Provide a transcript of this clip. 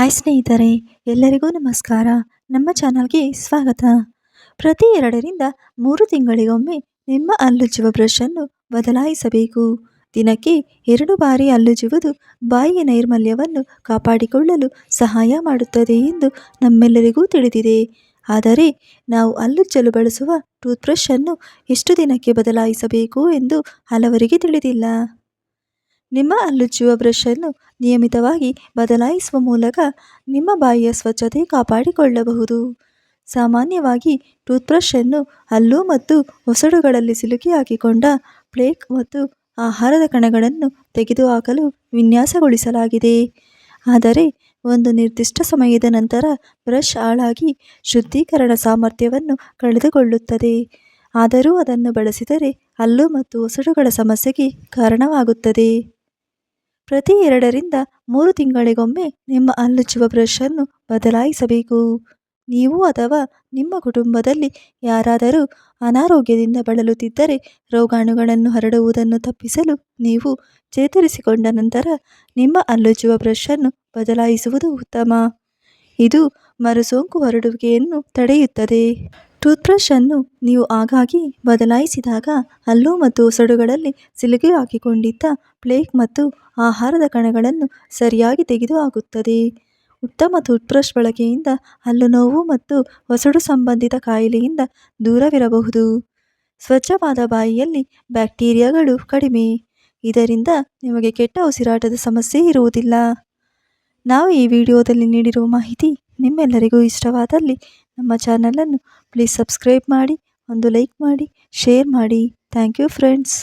Hi ಸ್ನೇಹಿತರೆ, ಎಲ್ಲರಿಗೂ ನಮಸ್ಕಾರ. ನಮ್ಮ ಚಾನಲ್ಗೆ ಸ್ವಾಗತ. ಪ್ರತಿ ಎರಡರಿಂದ ಮೂರು ತಿಂಗಳಿಗೊಮ್ಮೆ ನಿಮ್ಮ ಹಲ್ಲುಜ್ಜುವ ಬ್ರಷನ್ನು ಬದಲಾಯಿಸಬೇಕು. ದಿನಕ್ಕೆ ಎರಡು ಬಾರಿ ಹಲ್ಲುಜ್ಜುವುದು ಬಾಯಿಯ ನೈರ್ಮಲ್ಯವನ್ನು ಕಾಪಾಡಿಕೊಳ್ಳಲು ಸಹಾಯ ಮಾಡುತ್ತದೆ ಎಂದು ನಮ್ಮೆಲ್ಲರಿಗೂ ತಿಳಿದಿದೆ. ಆದರೆ, ನಾವು ಅಲ್ಲುಜ್ಜಲು ಬಳಸುವ ಟೂತ್ ಬ್ರಷನ್ನು ಎಷ್ಟು ದಿನಕ್ಕೆ ಬದಲಾಯಿಸಬೇಕು ಎಂದು ಹಲವರಿಗೆ ತಿಳಿದಿಲ್ಲ. ನಿಮ್ಮ ಹಲ್ಲುಜ್ಜುವ ಬ್ರಷನ್ನು ನಿಯಮಿತವಾಗಿ ಬದಲಾಯಿಸುವ ಮೂಲಕ ನಿಮ್ಮ ಬಾಯಿಯ ಸ್ವಚ್ಛತೆ ಕಾಪಾಡಿಕೊಳ್ಳಬಹುದು. ಸಾಮಾನ್ಯವಾಗಿ ಟೂತ್ಬ್ರಷನ್ನು ಹಲ್ಲು ಮತ್ತು ಒಸಡುಗಳಲ್ಲಿ ಸಿಲುಕಿ ಹಾಕಿಕೊಂಡ ಪ್ಲೇಕ್ ಮತ್ತು ಆಹಾರದ ಕಣಗಳನ್ನು ತೆಗೆದುಹಾಕಲು ವಿನ್ಯಾಸಗೊಳಿಸಲಾಗಿದೆ. ಆದರೆ, ಒಂದು ನಿರ್ದಿಷ್ಟ ಸಮಯದ ನಂತರ ಬ್ರಷ್ ಹಾಳಾಗಿ ಶುದ್ಧೀಕರಣ ಸಾಮರ್ಥ್ಯವನ್ನು ಕಳೆದುಕೊಳ್ಳುತ್ತದೆ. ಆದರೂ ಅದನ್ನು ಬಳಸಿದರೆ ಹಲ್ಲು ಮತ್ತು ಒಸಡುಗಳ ಸಮಸ್ಯೆಗೆ ಕಾರಣವಾಗುತ್ತದೆ. ಪ್ರತಿ ಎರಡರಿಂದ ಮೂರು ತಿಂಗಳಿಗೊಮ್ಮೆ ನಿಮ್ಮ ಹಲ್ಲುಜ್ಜುವ ಬ್ರಷನ್ನು ಬದಲಾಯಿಸಬೇಕು. ನೀವು ಅಥವಾ ನಿಮ್ಮ ಕುಟುಂಬದಲ್ಲಿ ಯಾರಾದರೂ ಅನಾರೋಗ್ಯದಿಂದ ಬಳಲುತ್ತಿದ್ದರೆ ರೋಗಾಣುಗಳನ್ನು ಹರಡುವುದನ್ನು ತಪ್ಪಿಸಲು ನೀವು ಚೇತರಿಸಿಕೊಂಡ ನಂತರ ನಿಮ್ಮ ಹಲ್ಲುಚ್ಚುವ ಬ್ರಷ್ ಅನ್ನು ಬದಲಾಯಿಸುವುದು ಉತ್ತಮ. ಇದು ಮರುಸೋಂಕು ಹರಡುವಿಕೆಯನ್ನು ತಡೆಯುತ್ತದೆ. ಟೂತ್ಬ್ರಷನ್ನು ನೀವು ಆಗಾಗಿ ಬದಲಾಯಿಸಿದಾಗ ಹಲ್ಲು ಮತ್ತು ಒಸಡುಗಳಲ್ಲಿ ಸಿಲುಗೆ ಹಾಕಿಕೊಂಡಿದ್ದ ಪ್ಲೇಕ್ ಮತ್ತು ಆಹಾರದ ಕಣಗಳನ್ನು ಸರಿಯಾಗಿ ತೆಗೆದುಹಾಕುತ್ತದೆ ಉತ್ತಮ ಟೂತ್ಬ್ರಷ್ ಬಳಕೆಯಿಂದ ಹಲ್ಲು ನೋವು ಮತ್ತು ಒಸಡು ಸಂಬಂಧಿತ ಕಾಯಿಲೆಯಿಂದ ದೂರವಿರಬಹುದು. ಸ್ವಚ್ಛವಾದ ಬಾಯಿಯಲ್ಲಿ ಬ್ಯಾಕ್ಟೀರಿಯಾಗಳು ಕಡಿಮೆ. ಇದರಿಂದ ನಿಮಗೆ ಕೆಟ್ಟ ಉಸಿರಾಟದ ಸಮಸ್ಯೆ ಇರುವುದಿಲ್ಲ. ನಾವು ಈ ವಿಡಿಯೋದಲ್ಲಿ ನೀಡಿರುವ ಮಾಹಿತಿ ನಿಮ್ಮೆಲ್ಲರಿಗೂ ಇಷ್ಟವಾದಲ್ಲಿ ನಮ್ಮ ಚಾನಲನ್ನು ಪ್ಲೀಸ್ ಸಬ್ಸ್ಕ್ರೈಬ್ ಮಾಡಿ ಒಂದು ಲೈಕ್ ಮಾಡಿ ಶೇರ್ ಮಾಡಿ. Thank you friends.